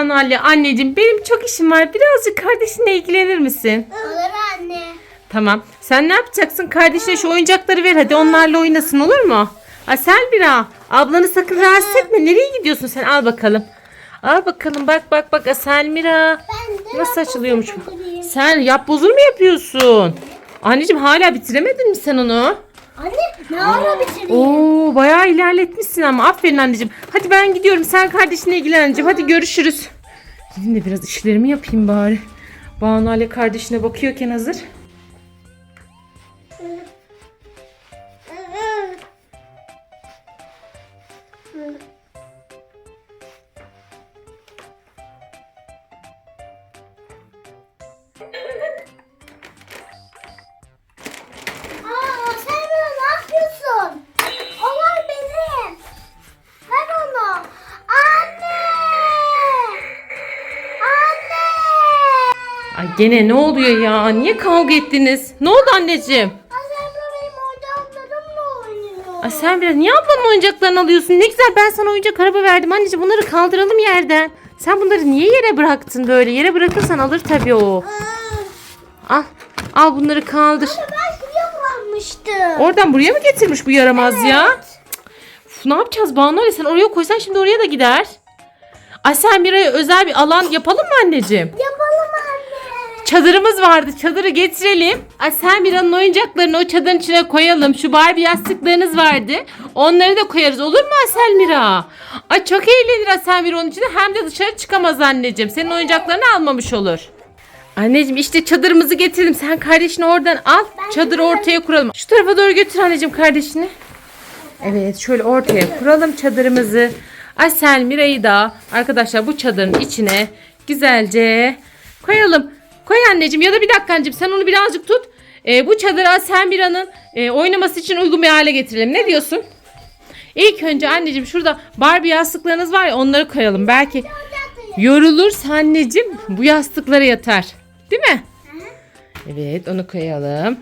Banu Ali anneciğim benim çok işim var. Birazcık kardeşinle ilgilenir misin? Olur anne. Tamam. Sen ne yapacaksın? Kardeşine şu oyuncakları ver hadi onlarla oynasın olur mu? Ha Selmira ablanı sakın rahatsız etme. Nereye gidiyorsun sen? Al bakalım. Al bakalım bak bak bak Selmira. Nasıl açılıyormuş bu? Sen yap bozur mu yapıyorsun? Anneciğim hala bitiremedin mi sen onu? Anne ne ara bitireyim? Oo bayağı ilerletmişsin ama aferin anneciğim. Hadi ben gidiyorum sen kardeşine ilgilen anneciğim. Hadi görüşürüz. Gidin de biraz işlerimi yapayım bari. Banu Ali kardeşine bakıyorken hazır. Ay gene ne oluyor ya? Niye kavga ettiniz? Ne oldu anneciğim? Anne benim oyuncaklarımla oynuyor. Ay sen biraz niye ablanın oyuncaklarını alıyorsun? Ne güzel ben sana oyuncak araba verdim anneciğim. Bunları kaldıralım yerden. Sen bunları niye yere bıraktın böyle? Yere bırakırsan alır tabii o. Al. Al bunları kaldır. Ben şuraya bırakmıştım. Oradan buraya mı getirmiş bu yaramaz ya? Uf, ne yapacağız Banu? Sen oraya koysan şimdi oraya da gider. Ay sen Miray'a özel bir alan yapalım mı anneciğim? Yapalım anne. Çadırımız vardı. Çadırı getirelim. Ay sen Mira'nın oyuncaklarını o çadırın içine koyalım. Şu Barbie yastıklarınız vardı. Onları da koyarız. Olur mu Asel Mira? Ay çok eğlenir Asel Mira onun içinde. Hem de dışarı çıkamaz anneciğim. Senin oyuncaklarını almamış olur. Anneciğim işte çadırımızı getirelim. Sen kardeşini oradan al. Çadırı ortaya kuralım. Şu tarafa doğru götür anneciğim kardeşini. Evet şöyle ortaya kuralım çadırımızı. Asel Mira'yı da arkadaşlar bu çadırın içine güzelce koyalım. Koy anneciğim ya da bir dakika anneciğim sen onu birazcık tut. Ee, bu çadırı Asel Mira'nın e, oynaması için uygun bir hale getirelim. Ne diyorsun? İlk önce anneciğim şurada Barbie yastıklarınız var ya onları koyalım. Belki yorulursa anneciğim bu yastıklara yatar. Değil mi? Evet onu koyalım.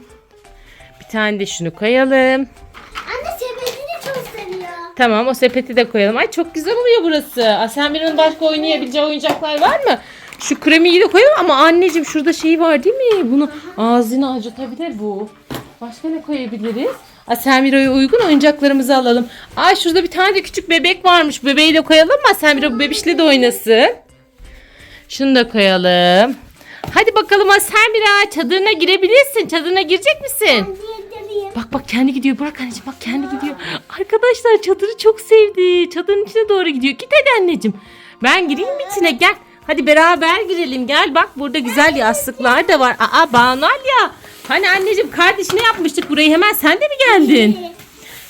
Bir tane de şunu koyalım. Anne sepetini çok seviyor. Tamam o sepeti de koyalım. Ay çok güzel oluyor burası. Asenmir'in başka oynayabileceği oyuncaklar var mı? Şu kremiyi de koyalım ama anneciğim şurada şey var değil mi? Bunu ağzını acıtabilir bu. Başka ne koyabiliriz? Asenmira'ya uygun oyuncaklarımızı alalım. Ay şurada bir tane de küçük bebek varmış. Bebeği de koyalım mı? Asenmira bu bebişle de oynasın. Şunu da koyalım. Hadi bakalım Asenmira çadırına girebilirsin. Çadırına girecek misin? Bak bak kendi gidiyor. Bırak anneciğim bak kendi gidiyor. Arkadaşlar çadırı çok sevdi. Çadırın içine doğru gidiyor. Git hadi anneciğim. Ben gireyim mi içine gel. Hadi beraber girelim gel. Bak burada güzel yastıklar da var. Aa Banal ya. Hani anneciğim kardeşine yapmıştık burayı hemen sen de mi geldin?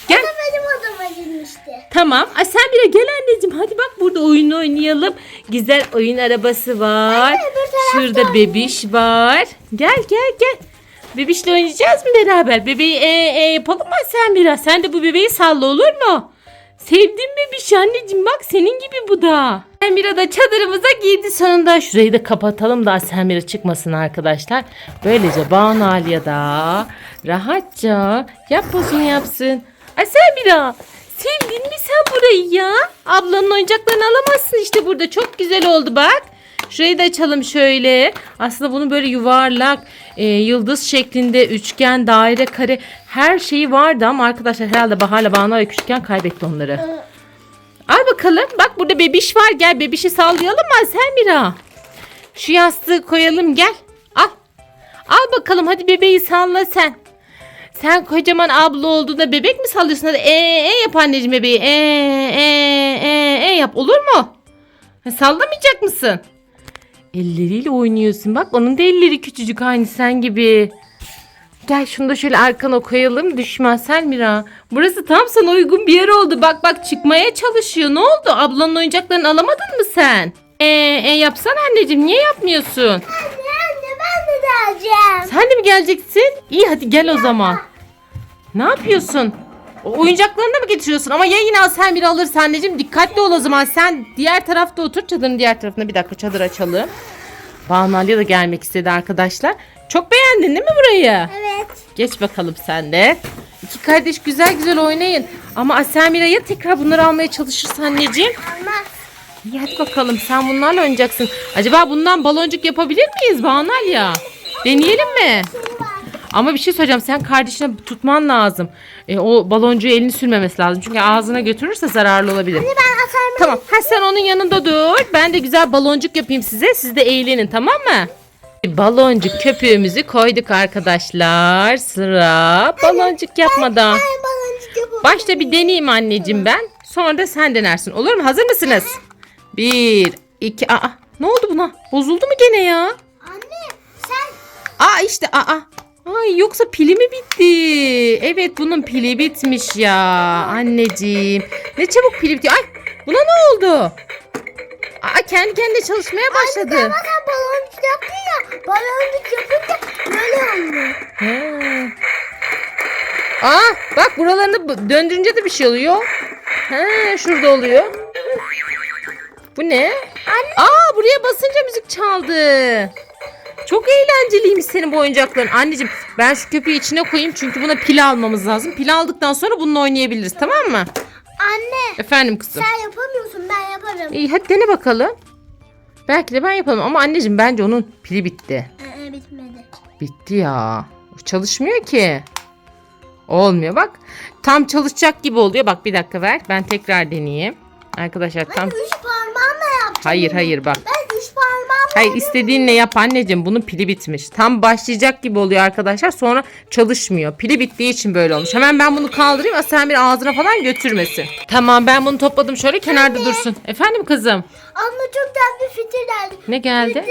Gel. O da benim odama girmişti. Tamam. Ay sen bile gel anneciğim. Hadi bak burada oyun oynayalım. Güzel oyun arabası var. Anne, Şurada bebiş var. Gel gel gel. Bebişle oynayacağız mı beraber? Bebeği e e yapalım mı sen biraz? Sen de bu bebeği salla olur mu? Sevdim bebiş anneciğim bak senin gibi bu da. Semira da çadırımıza girdi sonunda. Şurayı da kapatalım da Semira çıkmasın arkadaşlar. Böylece Banu Aliye da rahatça yapmasın yapsın. Ay Semira sevdin mi sen burayı ya? Ablanın oyuncaklarını alamazsın işte burada. Çok güzel oldu bak. Şurayı da açalım şöyle. Aslında bunu böyle yuvarlak, e, yıldız şeklinde, üçgen, daire, kare her şeyi vardı ama arkadaşlar herhalde Bahar'la Banu Aliye küçükken kaybetti onları. Al bakalım. Bak burada bebiş var. Gel bebişi sallayalım mı Selmira? Şu yastığı koyalım gel. Al. Al bakalım hadi bebeği salla sen. Sen kocaman abla olduğunda bebek mi sallıyorsun? Hadi e e yap anneciğim bebeği. E e e e yap olur mu? Sallamayacak mısın? Elleriyle oynuyorsun. Bak onun da elleri küçücük aynı sen gibi. Gel şunu da şöyle arkana koyalım düşmez Selmira. Burası tam sana uygun bir yer oldu. Bak bak çıkmaya çalışıyor. Ne oldu? Ablanın oyuncaklarını alamadın mı sen? Ee, e, yapsana anneciğim. Niye yapmıyorsun? Anne anne ben de geleceğim. Sen de mi geleceksin? İyi hadi gel o zaman. Ne yapıyorsun? Oyuncaklarını da mı getiriyorsun? Ama ya yine Selmira alırsa anneciğim dikkatli ol o zaman. Sen diğer tarafta otur. Çadırın diğer tarafına bir dakika çadır açalım. Banu Ali da gelmek istedi arkadaşlar. Çok beğendin değil mi burayı? Evet. Geç bakalım sen de. İki kardeş güzel güzel oynayın. Ama Asemira ya tekrar bunları almaya çalışırsa anneciğim. Olmaz. İyi hadi bakalım sen bunlarla oynayacaksın. Acaba bundan baloncuk yapabilir miyiz Banal ya? Deneyelim mi? Ama bir şey söyleyeceğim. Sen kardeşine tutman lazım. E, o baloncuğu elini sürmemesi lazım. Çünkü ağzına götürürse zararlı olabilir. Ben atarım. Tamam. Ha sen onun yanında dur. Ben de güzel baloncuk yapayım size. Siz de eğlenin tamam mı? Baloncuk köpüğümüzü koyduk arkadaşlar. Sıra baloncuk yapmadan. Başta bir deneyeyim anneciğim ben. Sonra da sen denersin. Olur mu? Hazır mısınız? Bir, iki, aa. Ne oldu buna? Bozuldu mu gene ya? Anne sen Aa işte aa. Ay yoksa pili mi bitti? Evet bunun pili bitmiş ya anneciğim. Ne çabuk pili bitiyor. Ay buna ne oldu? Aa kendi kendine çalışmaya başladı. Ama sen baloncuk yaptın ya. Baloncuk yapınca böyle oldu. He. Aa bak buralarını bu- döndürünce de bir şey oluyor. He şurada oluyor. Bu ne? Aa buraya basınca müzik çaldı. Çok eğlenceliymiş senin bu oyuncakların. Anneciğim ben şu köpüğü içine koyayım çünkü buna pil almamız lazım. Pil aldıktan sonra bununla oynayabiliriz tamam mı? Anne Efendim kızım. sen yapamıyorsun ben yaparım. İyi hadi dene bakalım. Belki de ben yapalım ama anneciğim bence onun pili bitti. Ee, bitmedi. Bitti ya. Çalışmıyor ki. Olmuyor bak. Tam çalışacak gibi oluyor. Bak bir dakika ver. Ben tekrar deneyeyim. Arkadaşlar tam. Üç parmağımla yaptım. Hayır hayır bak. Ben Hayır istediğinle yap anneciğim. Bunun pili bitmiş. Tam başlayacak gibi oluyor arkadaşlar. Sonra çalışmıyor. Pili bittiği için böyle olmuş. Hemen ben bunu kaldırayım. Asel bir ağzına falan götürmesin. Tamam ben bunu topladım. Şöyle kenarda dursun. Efendim kızım. Ama çok güzel bir fikir geldi. Ne geldi?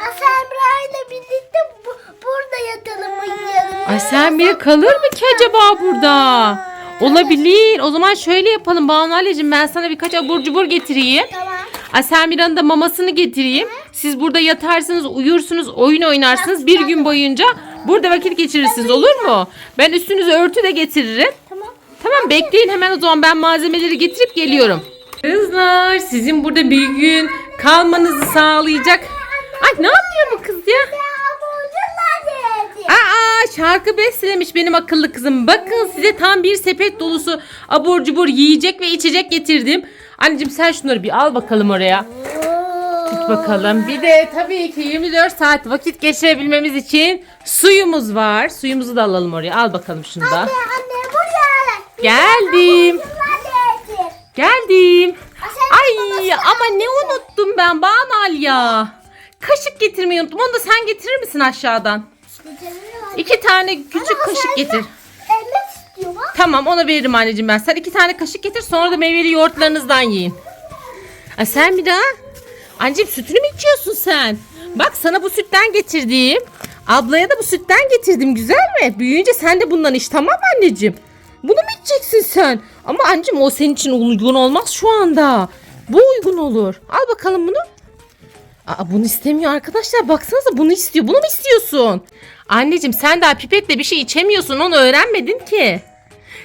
Asemra ile birlikte bu, burada yatalım uyuyalım. Bir kalır mı ki acaba burada? Olabilir. O zaman şöyle yapalım Banu Anneciğim ben sana birkaç abur cubur getireyim. Tamam. Asemira'nın da mamasını getireyim. Siz burada yatarsınız, uyursunuz, oyun oynarsınız. Bir gün boyunca burada vakit geçirirsiniz olur mu? Ben üstünüze örtü de getiririm. Tamam. Tamam bekleyin hemen o zaman ben malzemeleri getirip geliyorum. Kızlar sizin burada bir gün kalmanızı sağlayacak. Ay ne yapıyor bu kız ya? Aa şarkı bestelemiş benim akıllı kızım. Bakın size tam bir sepet dolusu abur cubur yiyecek ve içecek getirdim. Anneciğim sen şunları bir al bakalım oraya. Tut bakalım. Bir de tabii ki 24 saat vakit geçirebilmemiz için suyumuz var. Suyumuzu da alalım oraya. Al bakalım şunu da. Anne anne buraya. Geldim. Geldim. Ay ama ne unuttum ben Banal ya. Kaşık getirmeyi unuttum. Onu da sen getirir misin aşağıdan? İki tane küçük kaşık getir. Elmek istiyor bak. Tamam ona veririm anneciğim ben. Sen iki tane kaşık getir sonra da meyveli yoğurtlarınızdan yiyin. Ay sen bir daha. Anneciğim sütünü mü içiyorsun sen? Bak sana bu sütten getirdim. Ablaya da bu sütten getirdim. Güzel mi? Büyüyünce sen de bundan iç tamam anneciğim? Bunu mu içeceksin sen? Ama anneciğim o senin için uygun olmaz şu anda. Bu uygun olur. Al bakalım bunu. Aa, bunu istemiyor arkadaşlar. Baksanıza bunu istiyor. Bunu mu istiyorsun? Anneciğim sen daha pipetle bir şey içemiyorsun. Onu öğrenmedin ki.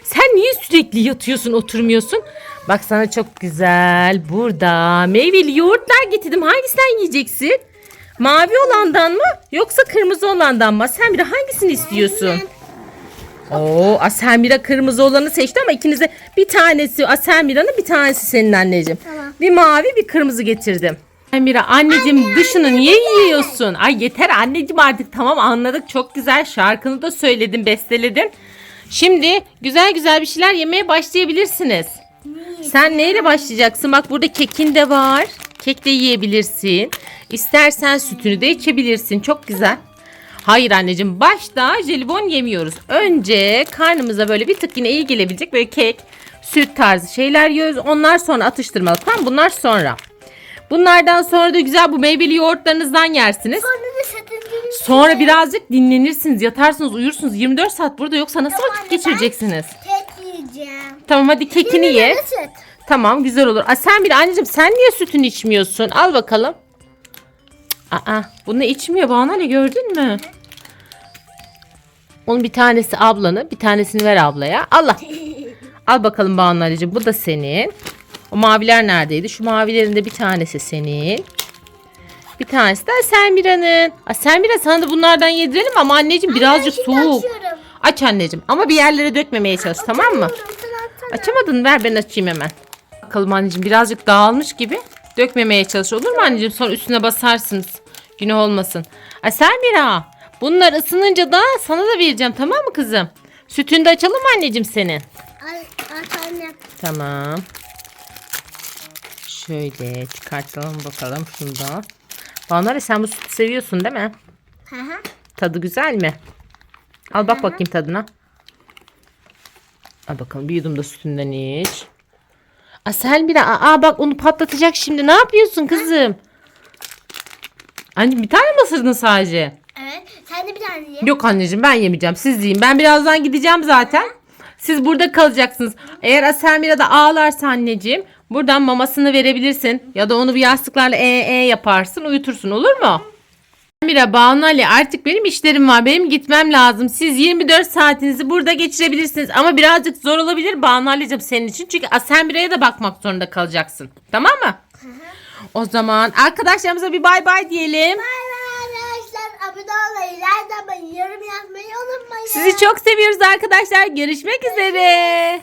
Sen niye sürekli yatıyorsun oturmuyorsun? Bak sana çok güzel burada meyveli yoğurtlar getirdim. Hangisinden yiyeceksin? Mavi olandan mı yoksa kırmızı olandan mı? Sen bir hangisini istiyorsun? Oo, Aselmira kırmızı olanı seçti ama ikinize bir tanesi Aselmira'nın bir tanesi senin anneciğim. Tamam. Bir mavi bir kırmızı getirdim. Aselmira anneciğim dışını niye yiyorsun? Ay yeter anneciğim artık tamam anladık çok güzel şarkını da söyledin besteledin. Şimdi güzel güzel bir şeyler yemeye başlayabilirsiniz. Sen neyle başlayacaksın? Bak burada kekin de var. Kek de yiyebilirsin. İstersen sütünü de içebilirsin. Çok güzel. Hayır anneciğim başta jelibon yemiyoruz. Önce karnımıza böyle bir tık yine iyi gelebilecek böyle kek, süt tarzı şeyler yiyoruz. Onlar sonra atıştırmalık tamam bunlar sonra. Bunlardan sonra da güzel bu meyveli yoğurtlarınızdan yersiniz. Sonra Sonra birazcık dinlenirsiniz, yatarsınız, uyursunuz. 24 saat burada yoksa nasıl Tamam vakit anne, geçireceksiniz? Kek yiyeceğim. Tamam hadi kekini Şimdi ye. süt. Tamam güzel olur. Aa, sen bir anneciğim sen niye sütünü içmiyorsun? Al bakalım. Aa bunu içmiyor Banu gördün mü? Onun bir tanesi ablanı, bir tanesini ver ablaya. Allah. Al bakalım Banu Ali'ciğim. Bu da senin. O maviler neredeydi? Şu mavilerin de bir tanesi senin. Bir tanesi de Selmira'nın. Aa, Selmira sana da bunlardan yedirelim ama anneciğim birazcık soğuk. açıyorum. Aç anneciğim ama bir yerlere dökmemeye çalış tamam mı? Açamadın ver ben açayım hemen. Bakalım anneciğim birazcık dağılmış gibi. Dökmemeye çalış olur mu anneciğim? Sonra üstüne basarsınız. Günah olmasın. Ay Selmira bunlar ısınınca da sana da vereceğim tamam mı kızım? Sütünü de açalım mı anneciğim senin? Ay anne. Tamam. Şöyle çıkartalım bakalım şundan. Banare sen bu sütü seviyorsun değil mi? Hı hı. Tadı güzel mi? Al bak bakayım tadına. Al bakalım bir yudum da sütünden iç. Aa Selmira aa bak onu patlatacak şimdi. Ne yapıyorsun kızım? Anne bir tane mi ısırdın sadece? Evet. Sen de bir tane ye. Yok anneciğim ben yemeyeceğim. Siz yiyin. Ben birazdan gideceğim zaten. Siz burada kalacaksınız. Eğer Aselmira da ağlarsa anneciğim buradan mamasını verebilirsin. Ya da onu bir yastıklarla e e yaparsın uyutursun olur mu? Aselmira, Banu Ali artık benim işlerim var. Benim gitmem lazım. Siz 24 saatinizi burada geçirebilirsiniz. Ama birazcık zor olabilir Banu Ali'cim senin için. Çünkü Aselmira'ya da bakmak zorunda kalacaksın. Tamam mı? O zaman arkadaşlarımıza bir bay bay diyelim. Bay bay arkadaşlar. Abone olmayı, like atmayı, yorum yazmayı unutmayın. Sizi çok seviyoruz arkadaşlar. Görüşmek üzere.